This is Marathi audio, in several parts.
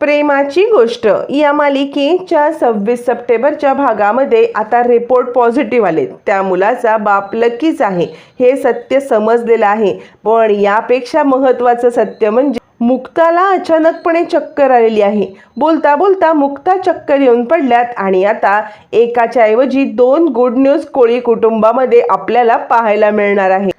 प्रेमाची गोष्ट. या मालिकेच्या सव्वीस सप्टेंबरच्या भागामध्ये आता रिपोर्ट पॉझिटिव्ह आले. त्या मुलाचा बाप लकीच आहे. हे सत्य समजलेलं आहे. पण यापेक्षा महत्त्वाचं सत्य म्हणजे मुक्ताला अचानकपणे चक्कर आलेली आहे. बोलता बोलता मुक्ता चक्कर येऊन पडल्यात आणि आता एकाच्या ऐवजी दोन गुड न्यूज कोळी कुटुंबामध्ये आपल्याला पाहायला मिळणार आहे.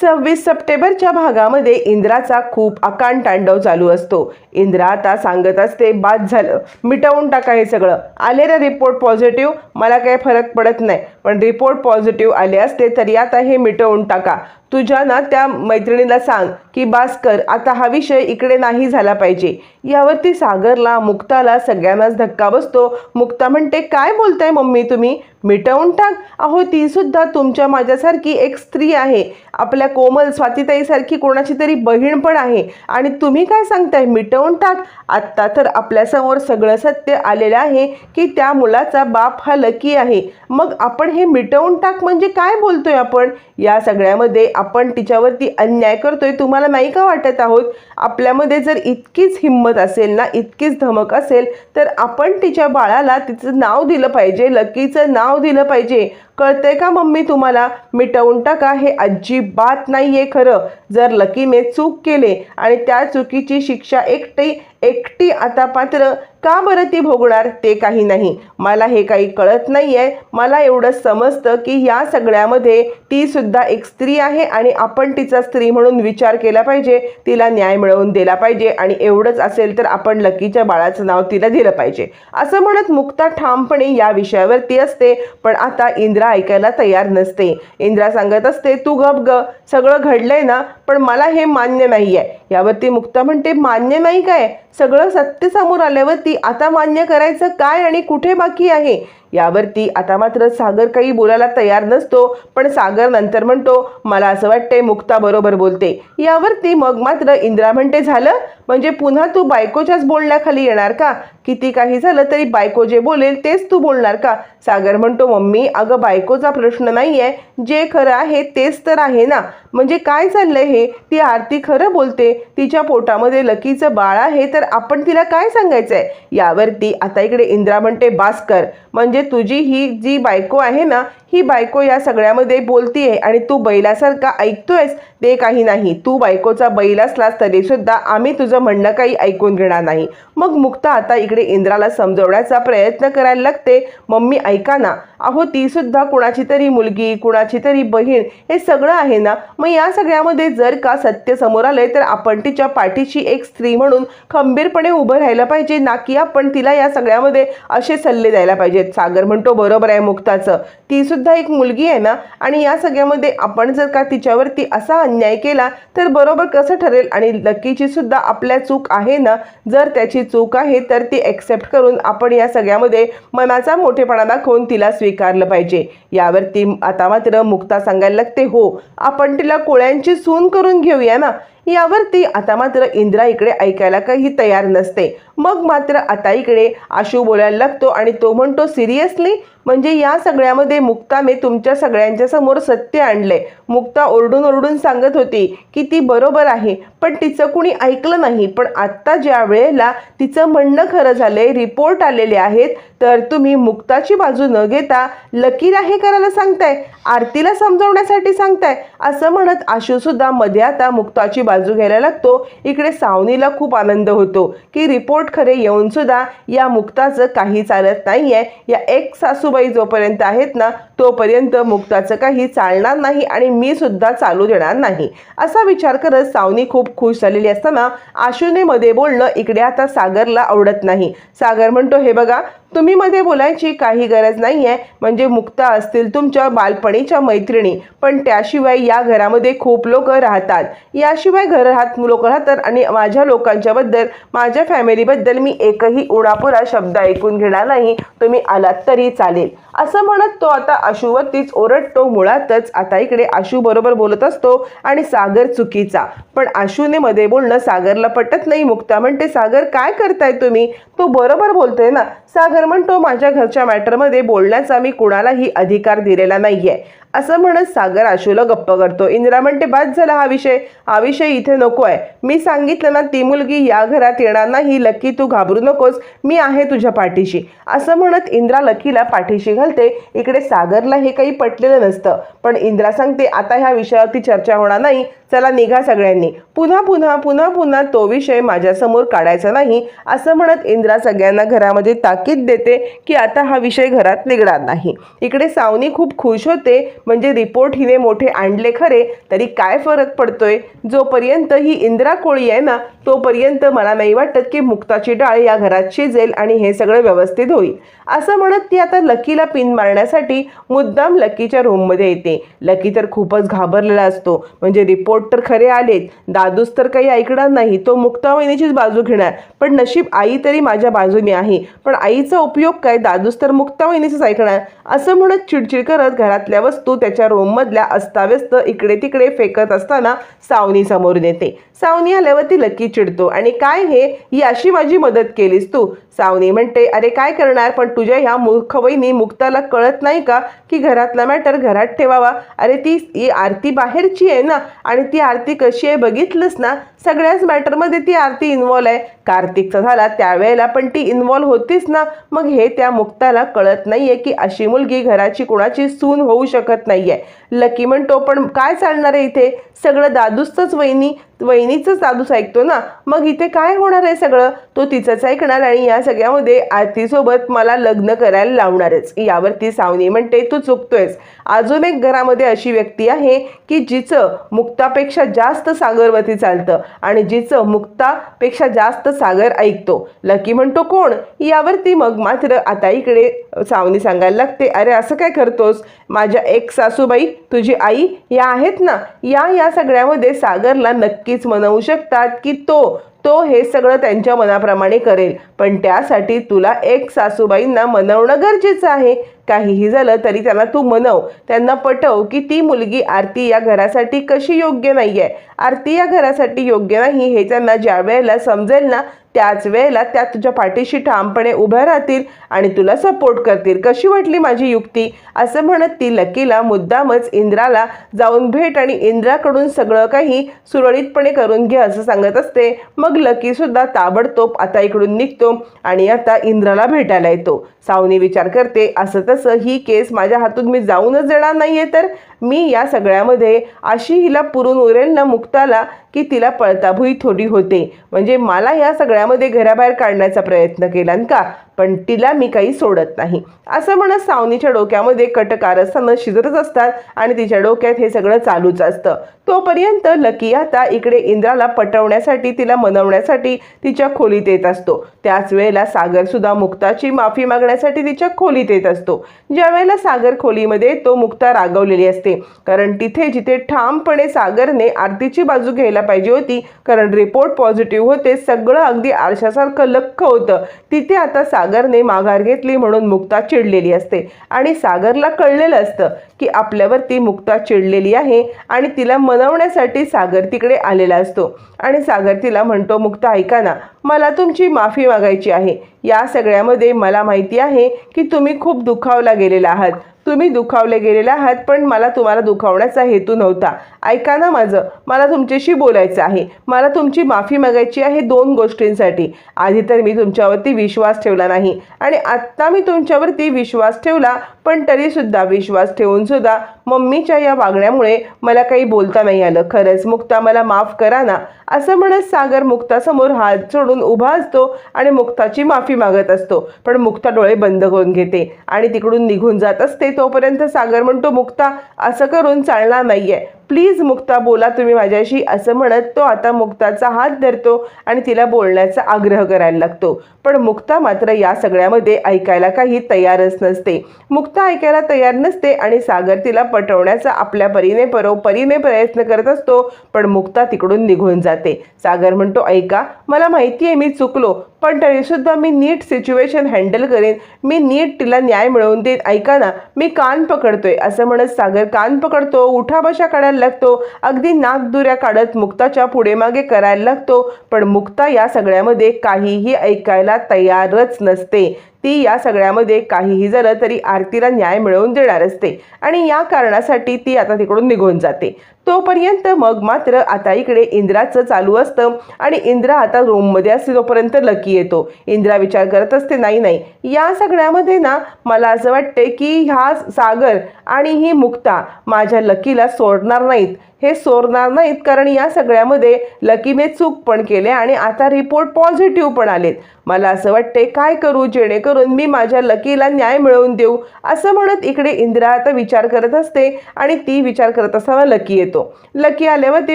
सव्वीस सप्टेंबरच्या भागामध्ये इंद्राचा खूप अकांड तांडव चालू असतो. इंद्रा आता सांगत असते बाद झालं मिटवून टाका हे सगळं. आले रे रिपोर्ट पॉझिटिव्ह मला काही फरक पडत नाही. पण रिपोर्ट पॉझिटिव्ह आले असते तरी आता हे मिटवून टाका. तुझ्या ना त्या मैत्रिणीला सांग की बास्कर आता हा विषय इकडे नाही झाला पाहिजे. यावरती सागरला मुक्ताला सगळ्यांनाच धक्का बसतो. मुक्ता म्हणते काय बोलताय मम्मी तुम्ही? मिटवून टाक. अहो ती सुद्धा तुमच्या माझ्यासारखी एक स्त्री आहे. आपल्या कोमल स्वातीताईसारखी कोणाची तरी बहीण पण आहे. आणि तुम्ही काय सांगताय? मिटवून टाक. आत्ता तर आपल्यासमोर सगळं सत्य आलेलं आहे की त्या मुलाचा बाप हा लकी आहे. मग आपण हे मिटवून टाक म्हणजे काय बोलतोय आपण? या सगळ्यामध्ये आपण तिच्यावरती अन्याय करतोय तुम्हाला नाही का वाटत आहोत? आपल्यामध्ये जर इतकीच हिंमत असेल ना इतकीच धमक असेल तर आपण तिच्या बाळाला तिचं नाव दिलं पाहिजे लकीचं नाव दिलं पाहिजे. कळतंय का मम्मी तुम्हाला? मिटवून टाका हे अजिबात नाही आहे खरं. जर लकीने चूक केले आणि त्या चुकीची शिक्षा एकटी एकटी आता पात्र का बरं ती भोगणार? ते काही नाही. मला हे काही कळत नाही आहे मला एवढं समजतं की या सगळ्यामध्ये ती सुद्धा एक स्त्री आहे आणि आपण तिचा स्त्री म्हणून विचार केला पाहिजे. तिला न्याय मिळवून दिला पाहिजे आणि एवढंच असेल तर आपण लकीच्या बाळाचं नाव तिला दिलं पाहिजे. असं म्हणत मुक्ता ठामपणे या विषयावरती असते. पण आता इंद्रा ऐकायला तयार नसते. इंद्रा सांगत असते तू गप ग सगळं घडलंय ना पण मला हे मान्य नाही आहे यावरती मुक्ता म्हणते मान्य नाही काय? सगळं सत्य समोर आल्यावरती आता मान्य करायचं काय आणि कुठे बाकी आहे? यावरती आता मात्र सागर काही बोलायला तयार नसतो पण सागर नंतर म्हणतो मला असं वाटतंय मुक्ता बरोबर बोलते. यावरती मग मात्र इंदिरा म्हणते झालं? म्हणजे पुन्हा तू बायकोच्याच बोलण्याखाली येणार का? किती काही झालं तरी बायको जे बोलेल तेच तू बोलणार का? सागर म्हणतो मम्मी अगं बायकोचा प्रश्न नाही आहे जे खरं आहे तेच तर आहे ना. म्हणजे काय चाललंय हे? ती आरती खरं बोलते? तिच्या पोटामध्ये लकीचं बाळ आहे तर आपण तिला काय सांगायचं आहे यावरती आता इकडे इंदिरा म्हणते बास्कर म्हणजे म्हणजे तुझी ही जी बायको आहे ना ही बायको या सगळ्यामध्ये बोलतीये आणि तू बैलासारखा ऐकतोयस ते काही नाही. तू बायकोचा बैल असलास तरी सुद्धा आम्ही तुझं म्हणणं काही ऐकून घेणार नाही. मग मुक्ता आता इकडे इंद्राला समजवण्याचा प्रयत्न करायला लागते. मम्मी ऐका ना. अहो ती सुद्धा कुणाची तरी मुलगी कुणाची तरी बहीण हे सगळं आहे ना? मग या सगळ्यामध्ये जर का सत्य समोर आलंय तर आपण तिच्या पाठीशी एक स्त्री म्हणून खंबीरपणे उभं राहायला पाहिजे ना? की आपण तिला या सगळ्यामध्ये असे सल्ले द्यायला पाहिजेत? सागर म्हणतो बरोबर आहे मुक्ताचं. ती सुद्धा एक मुलगी आहे ना? आणि या सगळ्यामध्ये आपण जर का तिच्यावरती असा अन्याय केला तर बरोबर कसं ठरेल? आणि लकीची सुद्धा आपल्या चूक आहे ना? जर त्याची चूक आहे तर ती ॲक्सेप्ट करून आपण या सगळ्यामध्ये मनाचा मोठेपणा दाखवून तिला स्वीकारलं पाहिजे. यावरती आता मात्र मुक्ता सांगायला लागते हो आपण तिला कोळ्यांची सून करून घेऊया ना? यावरती आता मात्र इंद्रा इकडे ऐकायला काही तयार नसते. मग मात्र आता इकडे आशू बोलायला लागतो आणि तो म्हणतो सिरियसली? म्हणजे या सगळ्यामध्ये मुक्ताने तुमच्या सगळ्यांच्या समोर सत्य आणलंय मुक्ता ओरडून ओरडून सांगत होती की ती बरोबर आहे पण तिचं कुणी ऐकलं नाही. पण आत्ता ज्या वेळेला तिचं म्हणणं खरं झालंय रिपोर्ट आलेले आहेत तर तुम्ही मुक्ताची बाजू न घेता लकीला हे करायला सांगताय आरतीला समजवण्यासाठी सांगताय असं म्हणत आशू सुद्धा मध्ये आता मुक्ताची बाजू घ्यायला लागतो. इकडे सावनीला खूप आनंद होतो की रिपोर्ट खरे येऊन सुद्धा या मुक्ताचं काही चालत नाहीये. या एक सासूबाई जोपर्यंत आहेत ना तोपर्यंत मुक्ताचं काही चालणार नाही आणि मी सुद्धा चालू देणार नाही. असा विचार करत सावनी खूप खुश झालेली असताना आशुनेमध्ये बोलणं इकडे आता सागरला आवडत नाही. सागर म्हणतो हे बघा तुम्ही मध्ये बोलायची काही गरज नाही आहे म्हणजे मुक्ता असतील तुमच्या बालपणीच्या मैत्रिणी. पण त्याशिवाय या घरामध्ये खूप लोक राहतात. याशिवाय घर राहत लोक राहतात आणि माझ्या लोकांच्याबद्दल माझ्या फॅमिलीबद्दल मी एकही उडापुरा शब्द ऐकून घेणार नाही. तुम्ही आलात तरी चालेल. असं म्हणत तो आता आशूवरतीच ओरडतो. मुळातच आता इकडे आशू बरोबर बोलत असतो आणि सागर चुकीचा. पण आशूने मध्ये बोलणं सागरला पटत नाही. मुक्ता म्हणते सागर काय करताय तुम्ही? तो बरोबर बोलतोय ना. सागर म्हणतो माझ्या घरच्या मॅटरमध्ये बोलण्याचा मी कुणालाही अधिकार दिलेला नाहीये. असं म्हणत सागर आशूला गप्प करतो. इंदिरा म्हणते बाद झाला हा विषय. हा विषय इथे नको आहे. मी सांगितलं ना ती मुलगी या घरात येणार नाही. लकी तू घाबरू नकोस. मी आहे तुझ्या पाठीशी. असं म्हणत इंद्रा लकीला पाठीशी घालते. इकडे सागरला हे काही पटलेलं नसतं. पण इंद्रा सांगते आता ह्या विषयावरती चर्चा होणार नाही. चला निघा सगळ्यांनी. पुन्हा पुन्हा पुन्हा पुन्हा तो विषय माझ्यासमोर काढायचा नाही. असं म्हणत इंद्रा सगळ्यांना घरामध्ये ताकीद देते की आता हा विषय घरात निघणार नाही. इकडे सावनी खूप खुश होते. म्हणजे रिपोर्ट हिने मोठे आणले खरे तरी काय फरक पडतोय? जोपर्यंत ही इंदिरा कोळी आहे ना तोपर्यंत मला नाही वाटत की मुक्ताची डाळ या घरात शिजेल आणि हे सगळं व्यवस्थित होईल. असं म्हणत ती आता लकीला पिन मारण्यासाठी मुद्दाम लकीच्या रूममध्ये येते. लकी तर खूपच घाबरलेला असतो. म्हणजे रिपोर्ट तर खरे आलेत. दादूस तर काही ऐकणार नाही. तो मुक्ता वहिनीचीच बाजू घेणार. पण नशीब आई तरी माझ्या बाजूने आहे. पण आईचा उपयोग काय? दादूस तर मुक्ता वहिनीचंच ऐकणार. असं म्हणत चिडचिड करत घरातल्या वस्तू त्याच्या रूममधल्या अस्ताव्यस्त इकडे तिकडे फेकत असताना सावनी समोरून येते सावनी आल्यावर ती लकी चिडतो. आणि काय हे? ही अशी माझी मदत केलीस तू. सावनी म्हणते अरे काय करणार? पण तुझ्या ह्या मूर्ख वहिनी मुक्ताला कळत नाही का की घरातला मॅटर घरात ठेवावा? अरे ती ही आरती बाहेरची आहे ना? आणि ती आरती कशी आहे बघितलंस ना? सगळ्याच मॅटरमध्ये ती आरती इन्वॉल्व आहे. कार्तिकचा झाला त्यावेळेला पण ती इन्वॉल्व होतीच ना. मग हे त्या मुक्ताला कळत नाहीये की अशी मुलगी घराची कोणाची सून होऊ शकत नाहीये. लकी म्हणतो पण काय चालणार आहे इथे? सगळं दादूचंच वहिनी वहिनीचंच दादूच ऐकतो ना. मग इथे काय होणार आहे सगळं? तो तिचंच ऐकणार आणि या सगळ्यामध्ये आरतीसोबत मला लग्न करायला लावणारच. यावरती सावनी म्हणते तू चुकतोयस. अजून एक घरामध्ये अशी व्यक्ती आहे की जिचं मुक्तापेक्षा जास्त सागरवती चालतं. आणि जिचं मुक्तापेक्षा जास्त सागर ऐकतो. लकी म्हणतो कोण? यावरती मग मात्र आता इकडे सावनी सांगायला लागते अरे असं काय करतोस? माझ्या एक सासूबाई तुझी आई या आहेत ना? या या सगळ्यामध्ये सागरला नक्कीच म्हणवू शकतात की तो तो हे सगळं त्यांच्या मनाप्रमाणे करेल. पण त्यासाठी तुला एक सासूबाईंना मनवणं गरजेचं आहे. काहीही झालं तरी त्यांना तू मनव. त्यांना पटव की ती मुलगी आरती या घरासाठी कशी योग्य नाही आहे आरती या घरासाठी योग्य नाही हे त्यांना ज्या वेळेला समजेल ना त्याच वेळेला त्या तुझ्या पाठीशी ठामपणे उभ्या राहतील आणि तुला सपोर्ट करतील. कशी वाटली माझी युक्ती? असं म्हणत ती लकीला मुद्दामच इंद्राला जाऊन भेट आणि इंद्राकडून सगळं काही सुरळीतपणे करून घे असं सांगत असते. मग लकी सुद्धा ताबडतोब आता इकडून निघतो आणि आता इंद्राला भेटायला येतो. सावनी विचार करते असं तर तसं ही केस माझ्या हातून मी जाऊनच देणार नाहीये तर मी या सगळ्यामध्ये अशी हिला पुरून उरेल ना मुक्ताला की तिला पळताभुई थोडी होते. म्हणजे मला या सगळ्यामध्ये घराबाहेर काढण्याचा प्रयत्न केला का? पण तिला मी काही सोडत नाही. असं म्हणत सावनीच्या डोक्यामध्ये कटकारस्थानं शिजतच असतात आणि तिच्या डोक्यात हे सगळं चालूच असतं. तोपर्यंत लकी आता इकडे इंद्राला पटवण्यासाठी तिला मनवण्यासाठी तिच्या खोलीत येत असतो. त्याच वेळेला सागर सुद्धा मुक्ताची माफी मागण्यासाठी तिच्या खोलीत येत असतो. ज्या वेळेला सागर खोलीमध्ये तो मुक्ता रागवलेली असते. कारण तिथे जिथे ठामपणे सागरने आरतीची बाजू घ्यायला पाहिजे होती. कारण रिपोर्ट पॉझिटिव्ह होते सगळं अगदी आरशासारखं लख्ख होतं. तिथे आता सागरने माघार घेतली म्हणून मुक्ता चिडलेली असते. आणि सागरला कळलेलं असतं की आपल्यावरती मुक्ता चिडलेली आहे आणि तिला मनवण्यासाठी सागर तिकडे आलेला असतो. आणि सागर तिला म्हणतो मुक्ता ऐका ना मला तुमची माफी मागायची आहे. या सगळ्यामध्ये मला माहिती आहे की तुम्ही खूप दुखावला गेलेला आहात. तुम्ही दुखावले गेलेले आहात पण मला तुम्हाला दुखावण्याचा हेतू नव्हता. ऐका ना माझं मला तुमच्याशी बोलायचं आहे. मला तुमची माफी मागायची आहे दोन गोष्टींसाठी. आधी तर मी तुमच्यावरती विश्वास ठेवला नाही आणि आत्ता मी तुमच्यावरती विश्वास ठेवला पण तरीसुद्धा विश्वास ठेवूनसुद्धा मम्मीच्या या वागण्यामुळे मला काही बोलता नाही आलं. खरंच मुक्ता मला माफ करा ना. असं म्हणत सागर मुक्तासमोर हात सोडून उभा असतो आणि मुक्ताची माफी मागत असतो. पण मुक्ता डोळे बंद करून घेते आणि तिकडून निघून जात असते. तोपर्यंत सागर म्हणतो मुक्ता असं करून चालणार नाहीये. प्लीज मुक्ता बोला तुम्ही माझ्याशी असं म्हणत तो आता मुक्ताचा हात धरतो आणि तिला बोलण्याचा आग्रह करायला लागतो. पण मुक्ता मात्र या सगळ्यामध्ये ऐकायला काही तयारच नसते. मुक्ता ऐकायला तयार नसते आणि सागर तिला पटवण्याचा आपल्या परीने परोपरीने प्रयत्न करत असतो पण मुक्ता तिकडून निघून जाते. सागर म्हणतो ऐका मला माहिती आहे मी चुकलो पण तरीसुद्धा मी नीट सिच्युएशन हँडल करेन. मी नीट तिला न्याय मिळवून देईन. ऐका ना मी कान पकडतोय. असं म्हणत सागर कान पकडतो उठा बशा काढायला लागतो. अगदी नागदुऱ्या काढत मुक्ताच्या पुढे मागे करायला लागतो. पण मुक्ता या सगळ्यामध्ये काहीही ऐकायला तयारच नसते. ती या सगळ्यामध्ये काहीही झालं तरी आरतीला न्याय मिळवून देणार असते. आणि या कारणासाठी ती आता तिकडून निघून जाते. तोपर्यंत मग मात्र आता इकडे इंद्राचं चालू असतं आणि इंद्रा आता रूममध्ये असते तोपर्यंत लकी येतो. इंद्रा विचार करत असते नाही नाही या सगळ्यामध्ये ना मला असं वाटते की हा सागर आणि ही मुक्ता माझ्या लकीला सोडणार नाहीत. हे सोडणार नाहीत कारण या सगळ्यामध्ये लकीने चूक पण केले आणि आता रिपोर्ट पॉझिटिव्ह पण आलेत. मला असं वाटते काय करू जेणेकरून मी माझ्या लकीला न्याय मिळवून देऊ? असं म्हणत इकडे इंदिरा आता विचार करत असते आणि ती विचार करत असताना लकी येतो. लकी आल्यावर ती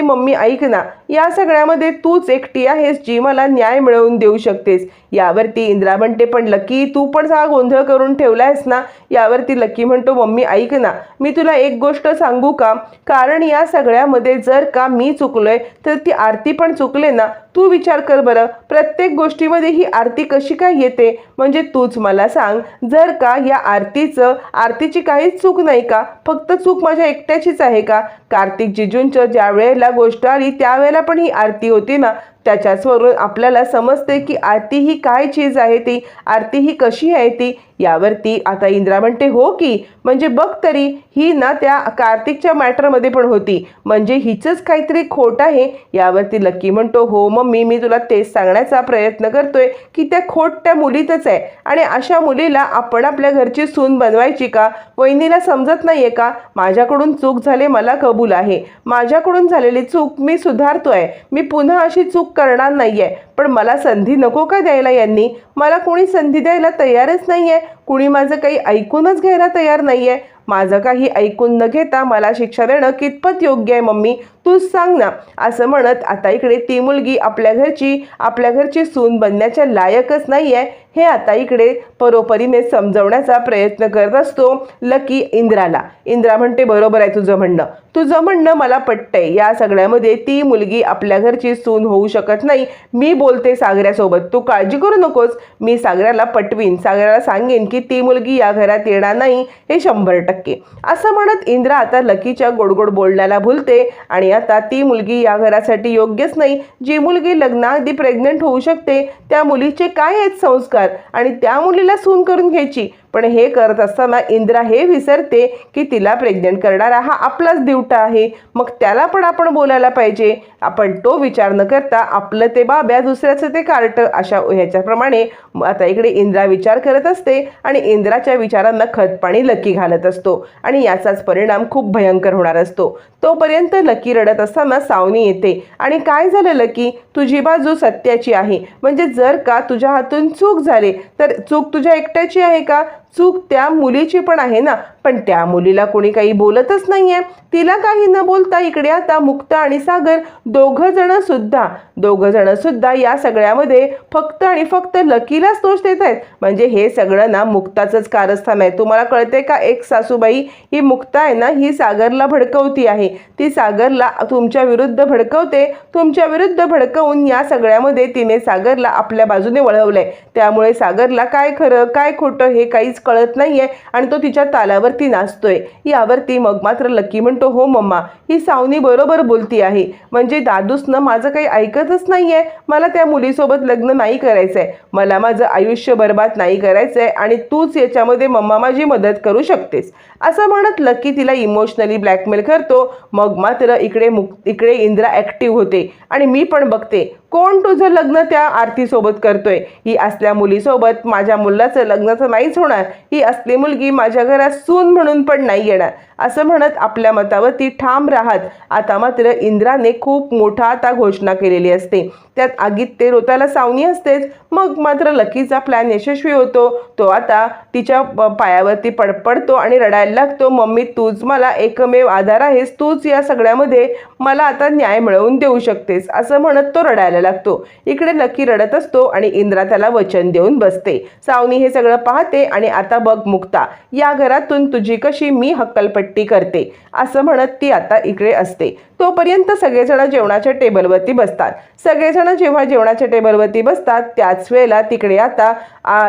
मम्मी ऐक ना या सगळ्यामध्ये तूच एकटी आहेस जी मला न्याय मिळवून देऊ शकतेस. यावरती इंदिरा म्हणते पण लकी तू पण सगळा गोंधळ करून ठेवला आहेस ना? यावरती लकी म्हणतो मम्मी ऐक ना मी तुला एक गोष्ट सांगू का? कारण या सगळ्यामध्ये जर का मी चुकलोय तर ती आरती पण चुकले ना? तू विचार कर बरं. प्रत्येक गोष्टीमध्ये ही आरती आरती कशी काय येते? म्हणजे तूच मला सांग. जर का या आरतीचं आरतीची काहीच चूक नाही का? फक्त चूक माझ्या एकट्याचीच आहे का? कार्तिक जिजूंचं ज्या वेळेला गोष्ट आली त्यावेळेला पण ही आरती होती ना? त्याच्याचवरून आपल्याला समजते की आरती ही काय चीज आहे ती आरती ही कशी आहे ती यावरती आता इंद्रा म्हणते हो की म्हणजे बघ तरी ही ना त्या कार्तिकच्या मॅटरमध्ये पण होती. म्हणजे हिचंच काहीतरी खोट आहे. यावरती लक्की म्हणतो हो मम्मी मी तुला तेच सांगण्याचा प्रयत्न करतोय की त्या खोट त्या मुलीतच आहे. आणि अशा मुलीला आपण आपल्या घरची सून बनवायची का? वहिनीला समजत नाहीये का? माझ्याकडून चूक झाले मला कबूल आहे. माझ्याकडून झालेली चूक मी सुधारतोय. मी पुन्हा अशी चूक करणार नाही आहे पण मला संधी नको का द्यायला यांनी? मला कोणी संधी द्यायला तयारच नाही आहे कुणी माझं काही ऐकूनच घ्यायला तयार नाही आहे माझं काही ऐकून न घेता मला शिक्षा देणं कितपत योग्य आहे मम्मी? तूच सांग ना. असं म्हणत आता इकडे ती मुलगी आपल्या घरची आपल्या घरची सून बनण्याच्या लायकच नाही आहे हे आता इकडे परोपरीने समजवण्याचा प्रयत्न करत असतो लकी इंद्राला. इंद्रा म्हणते बरोबर आहे तुझं म्हणणं. तुझं म्हणणं मला पटतंय. या सगळ्यामध्ये ती मुलगी आपल्या घरची सून होऊ शकत नाही. मी बोलते सागऱ्यासोबत. तू काळजी करू नकोस. मी सागऱ्याला पटवीन. सागऱ्याला सांगेन की ती मुलगी या घरात येणार नाही. हे शंभर टक्के. असं म्हणत इंद्रा आता लकीच्या गोडगोड बोलण्याला भुलते आणि आता ती मुलगी या घरासाठी योग्यच नाही. जी मुलगी लग्नाआधी प्रेग्नंट होऊ शकते त्या मुलीचे काय आहेत संस्कार? आणि त्या मुलीला सून करून घ्यायची. पण हे करत असताना इंद्रा हे विसरते की तिला प्रेग्नेंट करणारा हा आपलाच दिवटा आहे. मग त्याला पण आपण बोलायला पाहिजे. आपण तो विचार न करता आपलं ते बाब्या दुसऱ्याचं ते कार्ट अशा ह्याच्याप्रमाणे आता इकडे इंद्रा विचार करत असते आणि इंद्राच्या विचारांना खतपाणी लकी घालत असतो आणि याचाच परिणाम खूप भयंकर होणार असतो. तोपर्यंत लकी रडत असताना सावनी येते. आणि काय झालं लकी? तुझी बाजू सत्याची आहे. म्हणजे जर का तुझ्या हातून चूक झाली तर चूक तुझ्या एकट्याची आहे का? चूक त्या मुलीची पण आहे ना. पण त्या मुलीला कोणी काही बोलतच नाही आहे तिला काही न बोलता इकडे आता मुक्ता आणि सागर दोघं जण सुद्धा दोघं जण सुद्धा या सगळ्यामध्ये फक्त आणि फक्त लकीलाच दोष देत आहेत. म्हणजे हे सगळं ना मुक्ताचंच कारस्थान आहे. तुम्हाला कळते का? एक सासूबाई ही मुक्ता आहे ना ही सागरला भडकवती आहे. ती सागरला तुमच्या विरुद्ध भडकवते. तुमच्या विरुद्ध भडकवून या सगळ्यामध्ये तिने सागरला आपल्या बाजूने वळवलंय. त्यामुळे सागरला काय खरं काय खोटं हे काहीच कळत नाहीये आणि तो तिच्या तालावरती नाचतोय. यावरती मग मात्र लकी म्हणतो हो मम्मा ही सावनी बरोबर बोलती आहे. म्हणजे दादूसनं माझं काही ऐकतच नाही आहे मला त्या मुलीसोबत लग्न नाही करायचंय. मला माझं आयुष्य बर्बाद नाही करायचं आहे आणि तूच याच्यामध्ये मम्मा माझी मदत करू शकतेस. असं म्हणत लकी तिला इमोशनली ब्लॅकमेल करतो. मग मात्र इकडे मुक इकडे इंद्रा ॲक्टिव्ह होते. आणि मी पण बघते. कोण तुझं लग्न त्या आरतीसोबत करतोय? ही असल्या मुलीसोबत माझ्या मुलाचं लग्नाचं नाहीच होणार. ही असली मुलगी माझ्या घरात सून म्हणून पण नाही येणार. असं म्हणत आपल्या मतावरती ठाम राहत. आता मात्र इंद्राने खूप मोठा आता घोषणा केलेली असते. त्यात आगीत ते रोताला सावनी असतेच. मग मात्र लकीचा प्लॅन यशस्वी होतो. तो आता तिच्या प- पायावरती पडपडतो आणि रडायला लागतो मम्मी तूच मला एकमेव आधार आहेस. तूच या सगळ्यामध्ये मला आता न्याय मिळवून देऊ शकतेस. असं म्हणत तो रडायला लागतो. इकडे लकी रडत असतो आणि इंद्रा त्याला वचन देऊन बसते. सावनी हे सगळं पाहते आणि आता बघ मुक्ता या घरातून तुझी कशी मी हक्कलपट्टी करते? असं म्हणत ती आता इकडे असते. तोपर्यंत सगळेजण जेवणाच्या टेबलवरती बसतात. सगळेजण जेव्हा जेवणाच्या टेबलवरती बसतात त्याच वेळेला तिकडे आता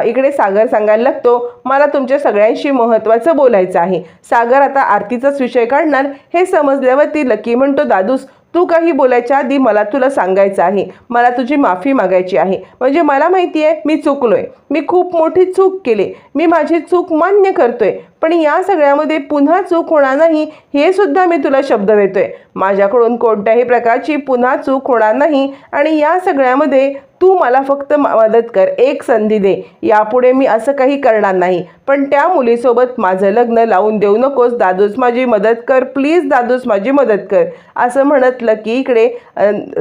इकडे सागर सांगायला लागतो मला तुमच्या सगळ्यांशी महत्त्वाचं बोलायचं आहे. सागर आता आरतीचाच विषय काढणार. हे समजल्यावरती लकी म्हणतो दादूस तू काही बोलायच्या आधी मला तुला सांगायचं आहे. मला तुझी माफी मागायची आहे. म्हणजे मला माहिती आहे मी चुकलोय. मी खूप मोठी चूक केली. मी माझी चूक मान्य करतोय. पण या सगळ्यामध्ये पुन्हा चूक होणार नाही हे सुद्धा मी तुला शब्द देतोय. माझ्याकडून कोणत्याही प्रकारची पुन्हा चूक होणार नाही आणि या सगळ्यामध्ये तू मला फक्त मदत कर एक संधी दे. यापुढे मी असं काही करणार नाही. पण त्या मुलीसोबत माझं लग्न लावून देऊ नकोस. दादूस माझी मदत कर. प्लीज दादूस माझी मदत कर. असं म्हणत लकी इकडे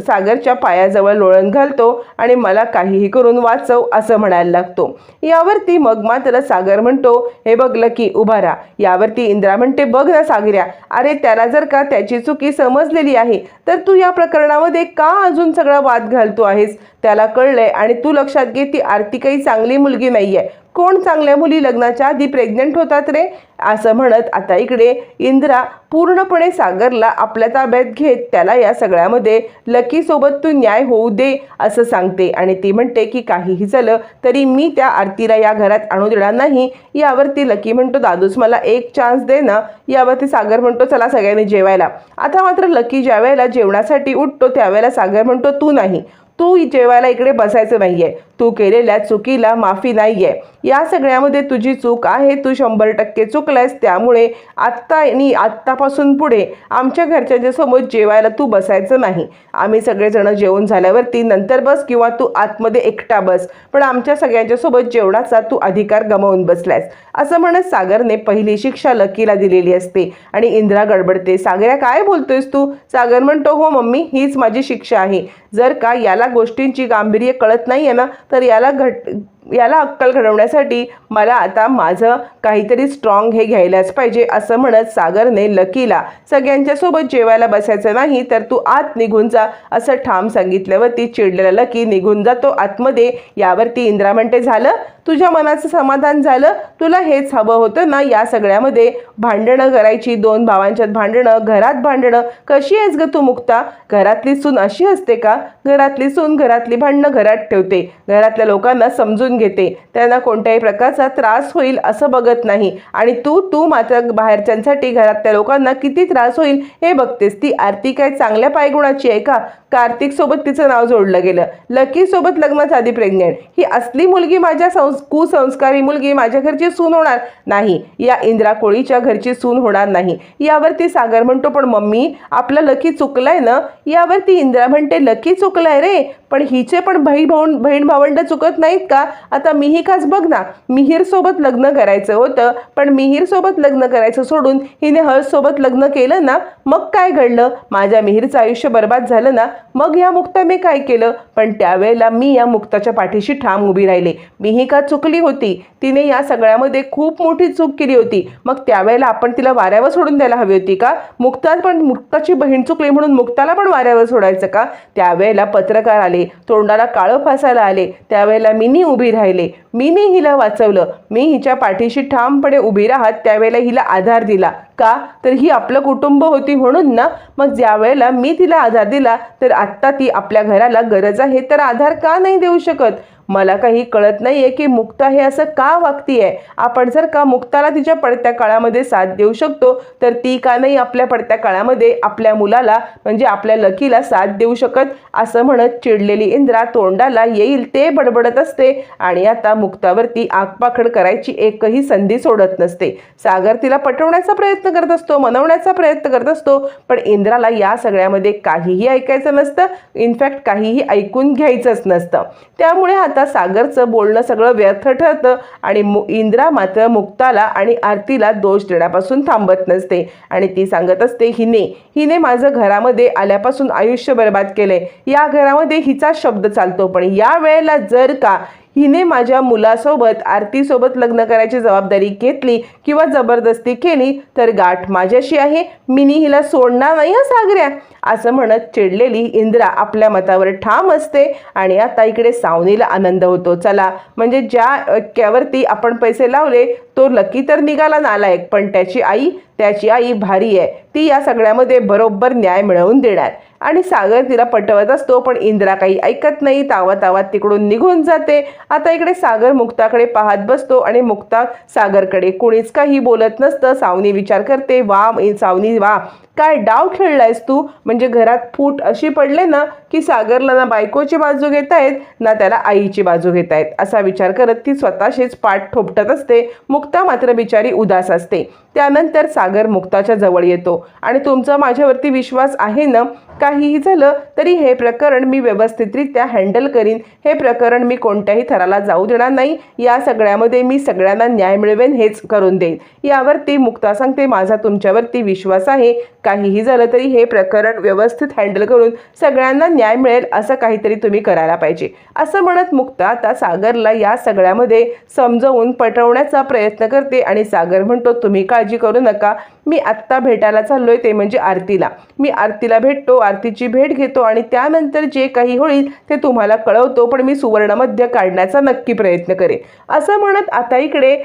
सागरच्या पायाजवळ लोळण घालतो आणि मला काहीही करून वाचव असं म्हणायला लागतो. यावरती मग मात्र सागर म्हणतो हे बघ लकी उभा राहा. यावरती इंद्रा म्हणते बघ ना सागऱ्या अरे त्याला जर का त्याची चुकी समजलेली आहे तर तू या प्रकरणामध्ये का अजून सगळा वाद घालतो आहेस? त्याला कळलंय आणि तू लक्षात घे ती आरती काही चांगली मुलगी नाही आहे कोण चांगल्या मुली लग्नाच्या आधी प्रेग्नंट होतात रे? असं म्हणत आता इकडे इंद्रा पूर्णपणे सागरला आपल्या ताब्यात घेत त्याला या सगळ्यामध्ये लकीसोबत तू न्याय होऊ दे असं सांगते. आणि ती म्हणते की काहीही झालं तरी मी त्या आरतीला या घरात आणू देणार नाही. यावरती लकी म्हणतो दादूस मला एक चान्स दे ना. यावरती सागर म्हणतो चला सगळ्यांनी जेवायला. आता मात्र लकी ज्या वेळेला जेवणासाठी उठतो त्यावेळेला सागर म्हणतो तू नाही. तू जेवायला इकडे बसायचं नाही आहे तू केलेल्या चुकीला माफी नाही आहे या सगळ्यामध्ये तुझी चूक आहे तू शंभर टक्के चुकलायस त्यामुळे आत्ता आणि आत्तापासून पुढे आमच्या घरच्यांच्या समोर जेवायला तू बसायचं नाही. आम्ही सगळेजण जेवण झाल्यावरती नंतर बस किंवा तू आतमध्ये एकटा बस पण आमच्या सगळ्यांच्या सोबत जेवणाचा तू अधिकार गमावून बसलायस. असं म्हणत सागरने पहिली शिक्षा लकीला दिलेली असते आणि इंद्रा गडबडते. सागऱ्या काय बोलतोयस तू? सागर म्हणतो हो मम्मी हीच माझी शिक्षा आहे. जर का याला गोष्टींची गांभीर्य कळत नाही आहे ना तर याला घट याला अक्कल घडवण्यासाठी मला आता माझं काहीतरी स्ट्रॉंग हे घ्यायलाच पाहिजे असं म्हणत सागरने लकीला सगळ्यांच्या सोबत जेवायला बसायचं नाही तर तू आत निघून जा असं ठाम सांगितल्यावरती चिडलेला लकी निघून जातो. आतमध्ये यावरती इंद्रा म्हणते झालं? तुझ्या मनाचं समाधान झालं? तुला हेच हवं होतं ना या सगळ्यामध्ये? भांडणं करायची दोन भावांच्यात भांडणं घरात भांडणं? कशी आहेस ग तू मुक्ता? घरातली सून अशी असते का? घरातली सून घरातली भांडणं घरात ठेवते. घरातल्या लोकांना समजून घेते. त्यांना कोणत्याही प्रकारचा त्रास होईल असं बघत नाही. आणि तू तू मात्र बाहेरच्यांसाठी घरातल्या लोकांना किती त्रास होईल हे बघतेस. ती आरती काय चांगल्या पायगुणाची आहे का? कार्तिक सोबत तिचं नाव जोडलं गेलं. लकी सोबत लग्नाच्या आधी प्रेग्नेंट. ही असली मुलगी माझ्या संस कुसंस्कारी मुलगी माझ्या घरची सून होणार नाही. या इंद्रा कोळीच्या घरची सून होणार नाही. यावरती सागर म्हणतो पण मम्मी आपला लकी चुकलाय ना? यावरती इंद्रा म्हणते लकी चुकलाय रे. पण हिचे पण बहीण भाऊन बहीण भावंड चुकत नाहीत का? आता मिहिकाच बघ ना मिहीरसोबत लग्न करायचं होतं पण मिहीरसोबत लग्न करायचं सोडून हिने हळसोबत लग्न केलं ना मग काय घडलं? माझ्या मिहीरचं आयुष्य बर्बाद झालं ना मग या मुक्ताने काय केलं? पण त्यावेळेला मी या मुक्ताच्या पाठीशी ठाम उभी राहिले. मिहिका चुकली होती? तिने या सगळ्यामध्ये खूप मोठी चूक केली होती. मग त्यावेळेला आपण तिला वाऱ्यावर सोडून द्यायला हवी होती का? मुक्तात पण मुक्ताची बहीण चुकली म्हणून मुक्ताला पण वाऱ्यावर सोडायचं का? त्यावेळेला पत्रकार आले. तोंडाला काळं फासायला आले. त्यावेळेला मिनी उभी राहिले. मीनी हिला वाचवलं. मी हिच्या पाठीशी ठामपणे उभी राहत त्यावेळेला हिला आधार दिला. का? तर ही आपलं कुटुंब होती म्हणून ना? मग ज्यावेळेला मी तिला आधार दिला तर आत्ता ती आपल्या घराला गरज आहे तर आधार का नाही देऊ शकत? मला काही कळत नाही आहे की मुक्ता हे असं का वागती आहे आपण जर का मुक्ताला तिच्या पडत्या काळामध्ये साथ देऊ शकतो तर ती का नाही आपल्या पडत्या काळामध्ये आपल्या मुलाला म्हणजे आपल्या लकीला साथ देऊ शकत? असं म्हणत चिडलेली इंद्रा तोंडाला येईल ते बडबडत असते आणि आता मुक्तावरती आगपाखड करायची एकही संधी सोडत नसते. सागर तिला पटवण्याचा प्रयत्न करत असतो मनवण्याचा प्रयत्न करत असतो पण इंद्राला या सगळ्यामध्ये काहीही ऐकायचं नसतं. इनफॅक्ट काहीही ऐकून घ्यायचंच नसतं. त्यामुळे आता सागरचं बोलणं सगळं व्यर्थ ठरतं आणि इंद्रा मात्र मुक्ताला आणि आरतीला दोष देण्यापासून थांबत नसते. आणि ती सांगत असते हिने हिने माझं घरामध्ये आल्यापासून आयुष्य बर्बाद केलंय. या घरामध्ये हिचा शब्द चालतो पण या वेळेला जर का हिने माझ्या मुलासोबत आरतीसोबत लग्न करायची जबाबदारी घेतली किंवा जबरदस्ती केली तर गाठ माझ्याशी आहे मिनी हिला सोडणार नाही हा सागऱ्या असं म्हणत चिडलेली इंद्रा आपल्या मतावर ठाम असते आणि आता इकडे सावनीला आनंद होतो. चला म्हणजे ज्या अक्क्यावरती आपण पैसे लावले तो लकी तर निघाला नालायक पण त्याची आई त्याची आई भारी आहे. ती या सगळ्यामध्ये बरोबर न्याय मिळवून देणार. आणि सागर तिला पटवत असतो पण इंद्रा काही ऐकत नाही. तावा तावात तिकडून निघून जाते. आता इकडे सागर मुक्ताकडे पाहत बसतो आणि मुक्ता सागरकडे कुणीच काही बोलत नसतं. सावनी विचार करते वा सावनी वा काय डाव खेळलायस तू? म्हणजे घरात फूट अशी पडले ना की सागरला ना बायकोची बाजू घेत आहेत ना त्याला आईची बाजू घेत आहेत असा विचार करत ती स्वतःशीच पाठ ठोपटत असते. मुक्ता मुक्ता मात्र बिचारी उदास असते. त्यानंतर सागर मुक्ताच्या जवळ येतो. आणि तुमचा माझ्यावरती विश्वास आहे ना? काहीही झालं तरी हे प्रकरण मी व्यवस्थितरित्या हँडल करीन. हे प्रकरण मी कोणत्याही थराला जाऊ देणार नाही. या सगळ्यामध्ये मी सगळ्यांना न्याय मिळवेन हेच करून देईन. यावरती मुक्ता सांगते माझा तुमच्यावरती विश्वास आहे. काहीही झालं तरी हे प्रकरण व्यवस्थित हँडल करून सगळ्यांना न्याय मिळेल असं काहीतरी तुम्ही करायला पाहिजे. असं म्हणत मुक्ता आता सागरला या सगळ्यामध्ये समजवून पटवण्याचा प्रयत्न प्रयत्न करते आणि सागर म्हणतो तुम्ही काळजी करू नका. मी आत्ता भेटायला चाललोय ते म्हणजे आरतीला. मी आरतीला भेटतो आरतीची भेट घेतो आणि त्यानंतर जे काही होईल ते तुम्हाला कळवतो पण मी सुवर्णमध्य काढण्याचा नक्की प्रयत्न करेन. असं म्हणत आता इकडे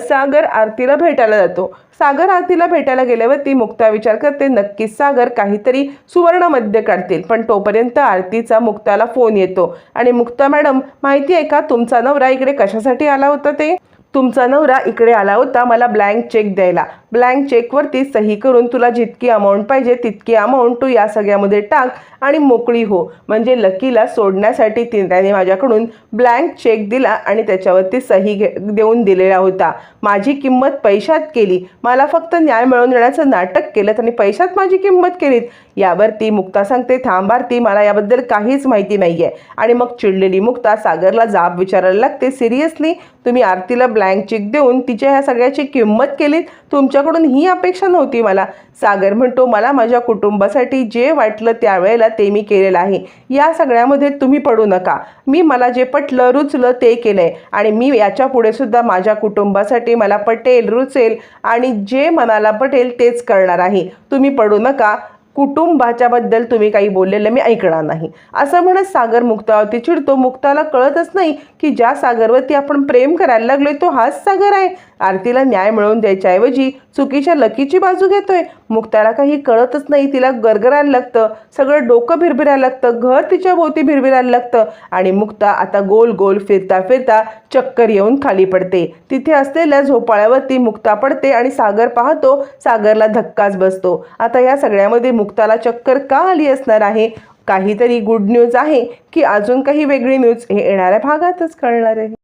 सागर आरतीला भेटायला जातो. सागर आरतीला भेटायला गेल्यावरती मुक्ता विचार करते नक्कीच सागर काहीतरी सुवर्णमध्य काढतील. पण तोपर्यंत आरतीचा मुक्ताला फोन येतो. आणि मुक्ता मॅडम माहिती आहे का तुमचा नवरा इकडे कशासाठी आला होता ते? तुमचा नवरा इकडे आला होता मला ब्लँक चेक द्यायला. ब्लँक चेकवरती सही करून तुला जितकी अमाऊंट पाहिजे तितकी अमाऊंट तू या सगळ्यामध्ये टाक आणि मोकळी हो. म्हणजे लकीला सोडण्यासाठी ती त्याने माझ्याकडून ब्लँक चेक दिला आणि त्याच्यावरती सही घे देऊन दिलेला होता. माझी किंमत पैशात केली. मला फक्त न्याय मिळवून देण्याचं नाटक केलं आणि पैशात माझी किंमत केलीत. यावरती मुक्ता सांगते थांबारती मला याबद्दल काहीच माहिती नाही आहे आणि मग चिडलेली मुक्ता सागरला जाब विचारायला लागते सिरियसली? तुम्ही आरतीला ब्लँक चेक देऊन तिच्या ह्या सगळ्याची किंमत केलीत? तुमच्या तुमच्याकडून ही अपेक्षा नव्हती मला. सागर म्हणतो मला माझ्या कुटुंबासाठी जे वाटलं त्यावेळेला ते मी केलेलं आहे. या सगळ्यामध्ये तुम्ही पडू नका. मी मला जे पटलं रुचलं ते केलं आहे आणि मी याच्यापुढे सुद्धा माझ्या कुटुंबासाठी मला पटेल रुचेल आणि जे मनाला पटेल तेच करणार आहे. तुम्ही पडू नका. कुटुंबाच्याबद्दल तुम्ही काही बोललेलं मी ऐकणार नाही. असं म्हणत सागर मुक्तावरती चिडतो. मुक्ताला कळतच नाही की ज्या सागरवरती आपण प्रेम करायला लागलोय तो हाच सागर आहे. आरतीला न्याय मिळवून द्यायच्याऐवजी चुकीच्या लकीची बाजू घेतोय. मुक्ताला काही कळतच नाही. तिला गरगरायला लागतं. सगळं डोकं भिरभिरायला लागतं. घर तिच्या भोवती भिरभिरायला लागतं. आणि मुक्ता आता गोल गोल फिरता फिरता चक्कर येऊन खाली पडते. तिथे असलेल्या झोपाळ्यावरती मुक्ता पडते आणि सागर पाहतो. सागरला धक्काच बसतो. आता या सगळ्यामध्ये मुक्ताला चक्कर का आली असणार आहे? काहीतरी गुड न्यूज आहे की अजून काही वेगळी न्यूज हे येणाऱ्या भागातच कळणार आहे.